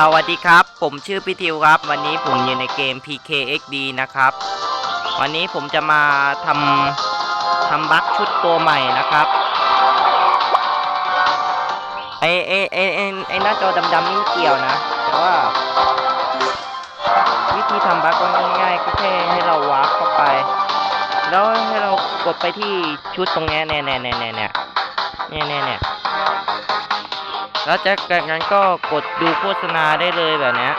สวัสดีครับ ผมชื่อพี่ทิวครับ วันนี้ผมอยู่ในเกม PKXD นะครับ วันนี้ผมจะมาทำทำบัคชุดตัวใหม่นะครับไอ้ไอ้ไอ้ไอไอหน้าจอดำๆนี่เกี่ยวนะเพราะว่า วิธีทำบัคก็ง่ายๆก็แค่ให้เราวาร์ปเข้าไป แล้วให้เรากดไปที่ชุดตรงนี้เน่ยเน่ยเน่ยเนี่ยเนี่ยเนี่ยเนี่ย แล้วจากนั้นก็กดดูโฆษณาได้เลยแบบเนี้ย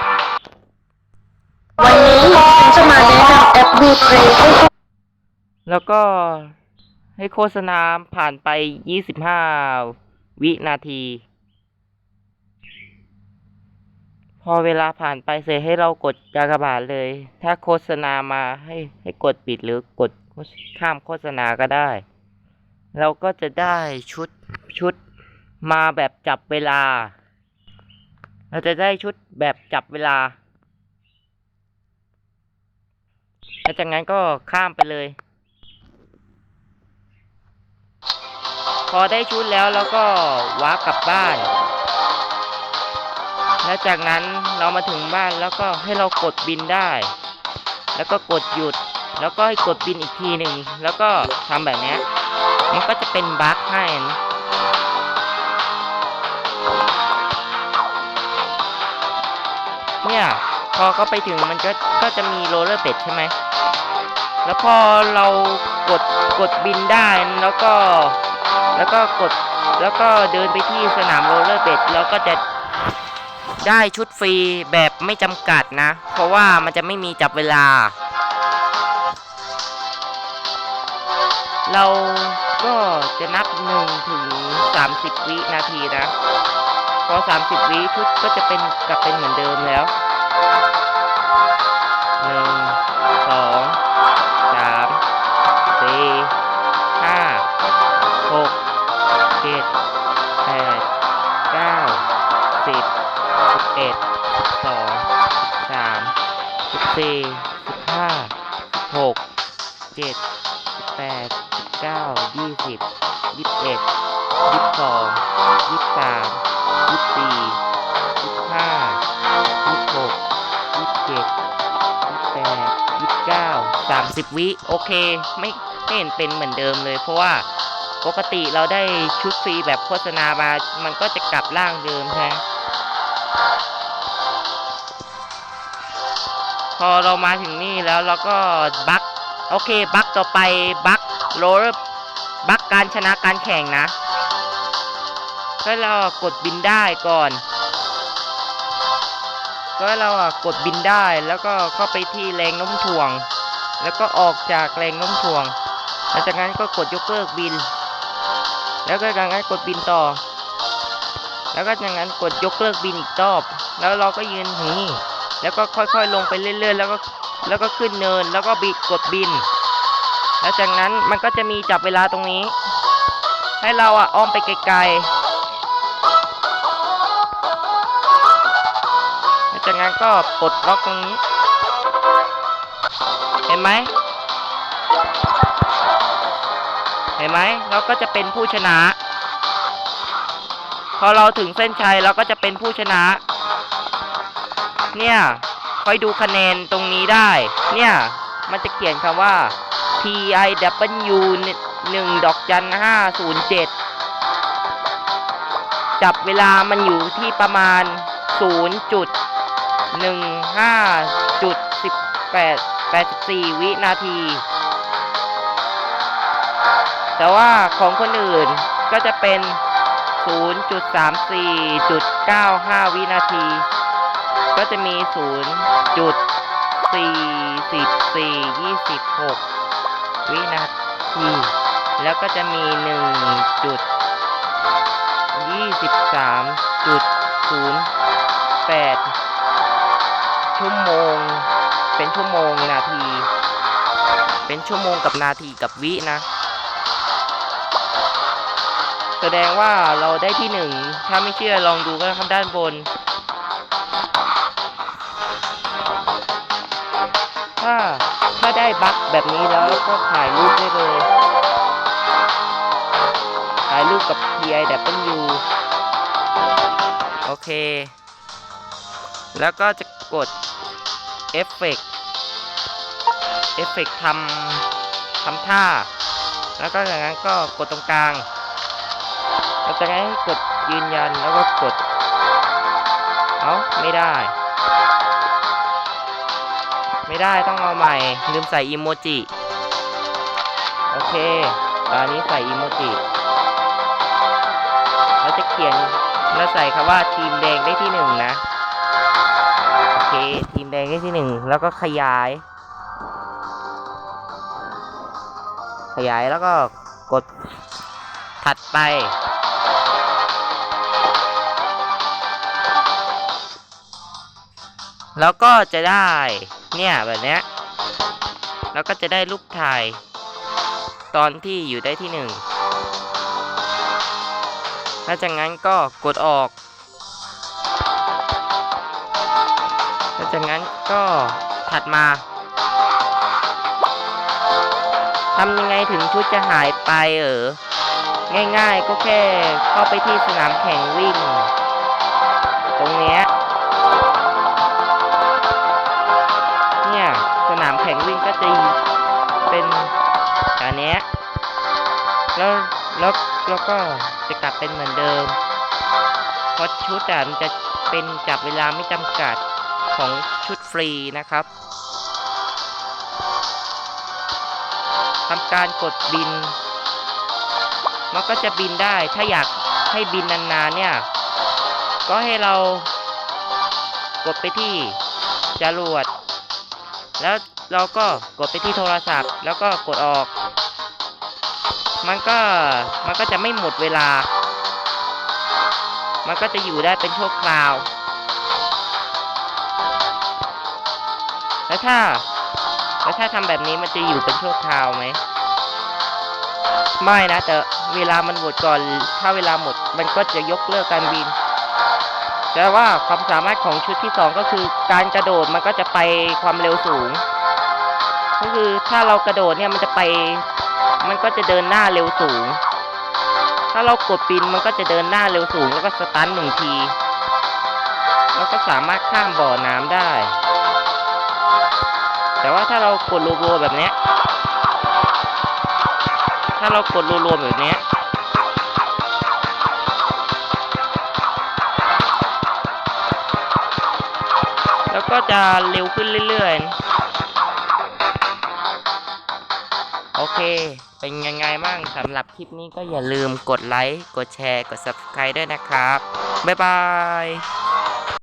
วันนี้ผมจะมาแนะนำแอปดูเทรดให้แล้วก็ให้โฆษณาผ่านไป 25 วินาที พอเวลาผ่านไปเสร็จให้เรากดกากบาทเลย ถ้าโฆษณามาให้ให้กดปิดหรือกดข้ามโฆษณาก็ได้ เราก็จะได้ชุดชุด มาแบบจับเวลา เราจะได้ชุดแบบจับเวลา แล้วจากนั้นก็ข้ามไปเลย พอได้ชุดแล้วเราก็วาร์ปกลับบ้าน แล้วจากนั้นเรามาถึงบ้านแล้วก็ให้เรากดบินได้ แล้วก็กดหยุด แล้วก็ให้กดบินอีกทีหนึ่ง แล้วก็ทำแบบนี้ มันก็จะเป็นบั๊กให้นะ เนี่ย พอก็ไปถึงมันก็ก็จะมีโรลเลอร์เป็ดใช่ไหมแล้วพอเรากดกดบินได้แล้วก็ แล้วก็กดแล้วก็เดินไปที่สนามโรลเลอร์เบดแล้วก็จะได้ชุดฟรีแบบไม่จำกัดนะ เพราะว่ามันจะไม่มีจับเวลา เราก็จะนับ1ถึง30วินาทีนะ พอ 30 วิชุดก็จะเป็นกลับเป็นเหมือนเดิมแล้ว 1 2 3 4 5 6 7 8 9 10 11 12 13 14 15 6 7แปดสิบเก้ายี่สิบยี่สิบเอ็ดยี่สิบสองยี่สิบสาม ยี่สิบสี่ยี่สิบห้ายี่สิบหกยี่สิบเจ็ดยี่สิบแปดยี่สิบเก้าสามสิบวิ โอเค ไม่ไม่เห็นเป็นเหมือนเดิมเลย เพราะว่าปกติเราได้ชุดฟรีแบบโฆษณามา มันก็จะกลับร่างเดิมใช่พอเรามาถึงนี่แล้วเราก็บั๊กโอเคบั๊กต่อไปบั๊กโรลบั๊กการชนะการแข่งนะ ก็เรากดบินได้ก่อน ก็เราอะกดบินได้แล้วก็เข้าไปที่แรงโน้มถ่วง แล้วก็ออกจากแรงโน้มถ่วงหลังจากนั้นก็กดยกเลิกบิน แล้วก็จากนั้นกดบินต่อ แล้วก็จากนั้นกดยกเลิกบินอีกรอบ แล้วเราก็ยืนถึงนี่แล้วก็ค่อยๆลงไปเรื่อยๆ แล้วก็แล้วก็ขึ้นเนินแล้วก็บิดกดบิน แล้วจากนั้นมันก็จะมีจับเวลาตรงนี้ ให้เราอะอ้อมไปไกลๆ จากนั้นก็ปลดล็อกตรงนี้ เห็นไหม เห็นไหม เราก็จะเป็นผู้ชนะ พอเราถึงเส้นชัยเราก็จะเป็นผู้ชนะ เนี่ยคอยดูคะแนนตรงนี้ได้ เนี่ย มันจะเขียนคำว่า T I W หนึ่งดอกจันห้าศูนย์เจ็ดจับเวลามันอยู่ที่ประมาณ 0 15.1884 วินาที แต่ว่าของคนอื่นก็จะเป็น 0.34.95 วินาที ก็จะมี 0.4426 วินาที แล้วก็จะมี 1.23.0 8 ชั่วโมง เป็นชั่วโมงนาที เป็นชั่วโมงกับนาทีกับวินะ แสดงว่าเราได้ที่หนึ่ง ถ้าไม่เชื่อลองดูก็ข้างด้านบน ถ้าถ้าได้บั๊กแบบนี้แล้วก็ถ่ายรูปได้เลยถ่ายรูปกับ PIW โอเค แล้วก็จะ กดเอฟเฟกเอฟเฟกทำทำท่า แล้วก็จากนั้นก็กดตรงกลางแล้วจากนั้นกดยืนยันแล้วก็กด เอาไม่ได้ ไม่ได้ต้องเอาใหม่ ลืมใส่อีโมจิ โอเคตอนนี้ใส่อีโมจิเราจะเขียนแล้วใส่คำว่าทีมแดงได้ที่หนึ่ง นี้ที่หนึ่งแล้วก็ขยาย ขยายแล้วก็กดถัดไปแล้วก็จะได้เนี่ยแบบเนี้ยแล้วก็จะได้รูปถ่าย ตอนที่อยู่ได้ที่หนึ่งถ้าจากนั้นก็กดออก จากนั้นก็ถัดมาทำยังไงถึงชุดจะหายไปเออง่ายๆก็แค่เข้าไปที่สนามแข่งวิ่ง ตรงเนี้ยเนี่ยสนามแข่งวิ่งก็จะเป็นอันเนี้ยแล้วแล้วแล้วก็จะกลับเป็นเหมือนเดิมเพราะชุดอะมันจะเป็นจับเวลาไม่จำกัด ของชุดฟรีนะครับทำการกดบิน มันก็จะบินได้ ถ้าอยากให้บินนานๆเนี่ย ก็ให้เรากดไปที่จรวด แล้วเราก็กดไปที่โทรศัพท์ แล้วก็กดออก มันก็ มันก็จะไม่หมดเวลา มันก็จะอยู่ได้เป็นชั่วคราว แล้วถ้า แล้วถ้าทำแบบนี้มันจะอยู่เป็นชั่วคราวไหม ไม่นะ แต่เวลามันหมดก่อน ถ้าเวลาหมดมันก็จะยกเลิกการบิน แต่ว่าความสามารถของชุดที่สองก็คือการกระโดดมันก็จะไปความเร็วสูง ก็คือถ้าเรากระโดดเนี่ยมันจะไป มันก็จะเดินหน้าเร็วสูง ถ้าเรากดปินมันก็จะเดินหน้าเร็วสูง แล้วก็สตันหนึ่งที แล้วก็สามารถข้ามบ่อน้ำได้ แต่ว่าถ้าเรากดรัวๆแบบเนี้ย ถ้าเรากดรัวๆแบบเนี้ย แล้วก็จะเร็วขึ้นเรื่อยๆ โอเค เป็นยังไงบ้างสำหรับคลิปนี้ก็อย่าลืมกดไลค์ กดแชร์ กด subscribe ด้วยนะครับ บ๊ายบาย